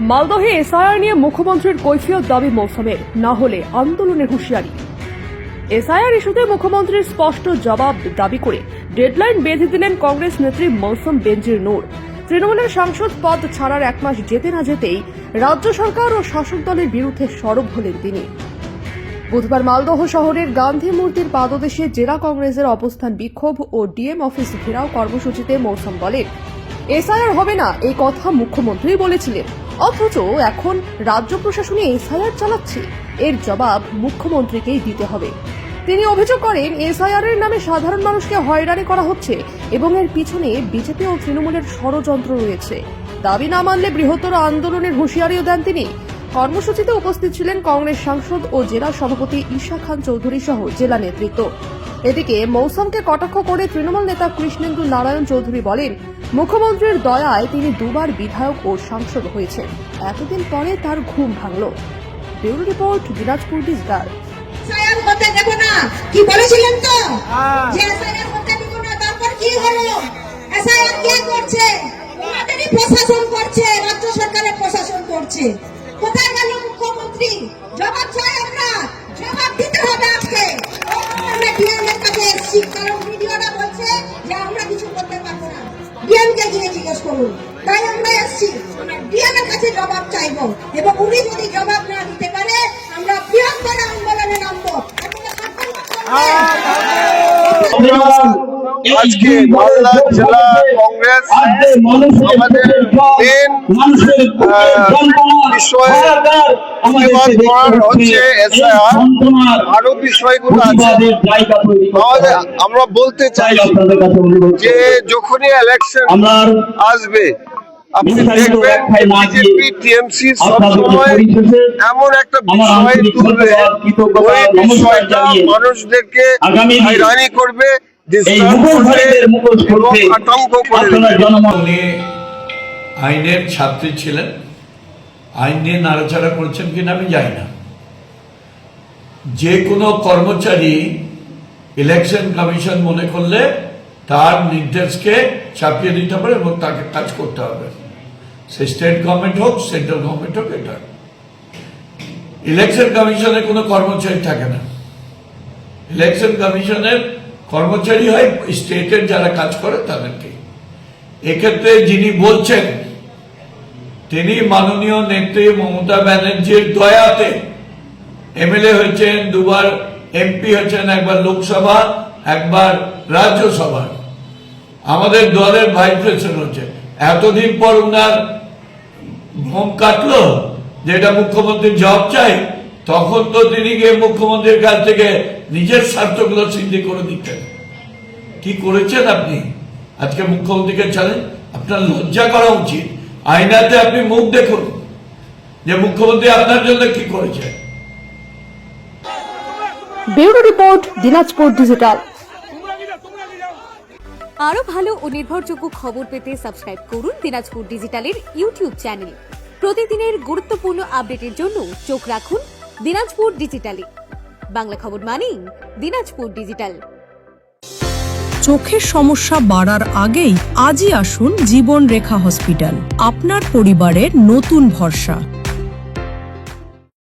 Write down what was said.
মালদহে SIR নিয়ে মুখ্যমন্ত্রীর কৈফিয়ত দাবি মৌসুমের না হলে আন্দোলনের হুঁশিয়ারি। এসআইআর ইস্যুতে মুখ্যমন্ত্রীর স্পষ্ট জবাব দাবি করে ডেডলাইন বেঁধে দিলেন কংগ্রেস নেত্রী মৌসুম বেনজির নূর। তৃণমূলের সাংসদ পদ ছাড়ার এক মাস যেতে না যেতেই রাজ্য সরকার ও শাসক দলের বিরুদ্ধে সরব হলেন তিনি। বুধবার মালদহ শহরের গান্ধী মূর্তির পাদদেশে জেলা কংগ্রেসের অবস্থান বিক্ষোভ ও ডিএম অফিস ঘেরাও কর্মসূচিতে মৌসুম বলেন এসআইআর হবে না, এই কথা মুখ্যমন্ত্রী বলেছিলেন। অথচ এখন রাজ্য প্রশাসনে এসআইআর চালাচ্ছে। এর জবাব মুখ্যমন্ত্রীকেই দিতে হবে। তিনি অভিযোগ করেন এসআইআর এর নামে সাধারণ মানুষকে হয়রানি করা হচ্ছে এবং এর পিছনে বিজেপি ও তৃণমূলের ষড়যন্ত্র রয়েছে। দাবি না মানলে বৃহত্তর আন্দোলনের হুঁশিয়ারিও দেন তিনি। কর্মসূচিতে উপস্থিত ছিলেন কংগ্রেস সাংসদ ও জেলা সভাপতি ঈশা খান চৌধুরী সহ জেলা নেতৃত্ব। এদিকে মৌসুমকে কটাক্ষ করে তৃণমূল নেতা কৃষ্ণেন্দু নারায়ণ চৌধুরী বলেন মুখ্যমন্ত্রীর দয়ায় তিনি দুবার বিধায়ক ও সাংসদ হয়েছেন। এতদিন পরে তার ঘুম ভাঙল। ব্যুরো রিপোর্ট দিনাজপুর দেব না। কি বলেছিলেন তো? যে এসআইআর হতে দেব না তারপর কি হলো? এসআইআর কে করছে? আমাদেরই প্রশাসন করছে রাজ্য সরকারের প্রশাসন করছে। কোথায় গেল মুখ্যমন্ত্রী? জবাব চাই। না গিয়ে জিজ্ঞেস করুন। তাই আমরা এসেছি আমরা ডিএম এর কাছে জবাব চাইব এবং উনি যদি জবাব না দিতে পারে আমরা বৃহত্তর আন্দোলনে নামবো। আপনারা। আজকে মালদা জেলা কংগ্রেস আমাদের মেন বিষয় হচ্ছে এসআইআর। আরও বিষয়গুলো আছে। আমাদের আমরা বলতে চাই যে যখনই ইলেকশন আসবে আপনি দেখবেন বিজেপি টিএমসি সবসময় এমন একটা বিষয় তুলবে। ওই বিষয়টা মানুষদেরকে হয়রানি করবে। এই মুখোশ করতে আপনারা জনমত আইনের ছাত্রী ছিলেন। আইন নিয়ে নাড়াচাড়া করেছেন কিনা আমি জানি না। যে কোনো কর্মচারী ইলেকশন কমিশন মনে করলে তার নির্দেশকে চাপিয়ে দিতে পারে এবং তাকে কাজ করতে হবে। সে স্টেট গভর্নমেন্ট হোক সেন্ট্রাল গভর্নমেন্ট হোক এটা। ইলেকশন কমিশনে কোনো কর্মচারী থাকে না। ইলেকশন কমিশনের কর্মচারী হয়, স্টেটের যারা কাজ করে তাদেরকে। এক্ষেত্রে যিনি বলছেন, তিনি মাননীয় নেত্রী মমতা ব্যানার্জির দয়াতে এমএলএ হয়েছেন, দুবার এমপি হয়েছেন, একবার লোকসভা, একবার রাজ্যসভা। আমাদের দলের ভাইস প্রেসিডেন্ট হচ্ছে এতদিন পর উনার ঘুম কাটলো, যেটা মুখ্যমন্ত্রীর জব চাই, তখন তো তিনি গিয়ে মুখ্যমন্ত্রীর কাছ থেকে নিজের স্বার্থগুলো সিদ্ধি করে দিতেন কি করেছেন আপনি? আজকে মুখ্যমন্ত্রীকে ছাড়েন আপনার লজ্জা করা উচিত। আয়নাতে আপনি মুখ দেখুন যে মুখ্যমন্ত্রী আপনার জন্য কি করেছে। Bureau report Dinajpur digital. আরও ভালো ও নির্ভরযোগ্য খবর পেতে সাবস্ক্রাইব করুন দিনাজপুর ডিজিটালের ইউটিউব চ্যানেল। প্রতিদিনের গুরুত্বপূর্ণ আপডেটের জন্য চোখ রাখুন দিনাজপুর ডিজিটালে। বাংলা খবর মানি দিনাজপুর ডিজিটাল চোখের সমস্যা বাড়ার আগেই আজই আসুন জীবন রেখা হসপিটাল আপনার পরিবারের নতুন ভরসা।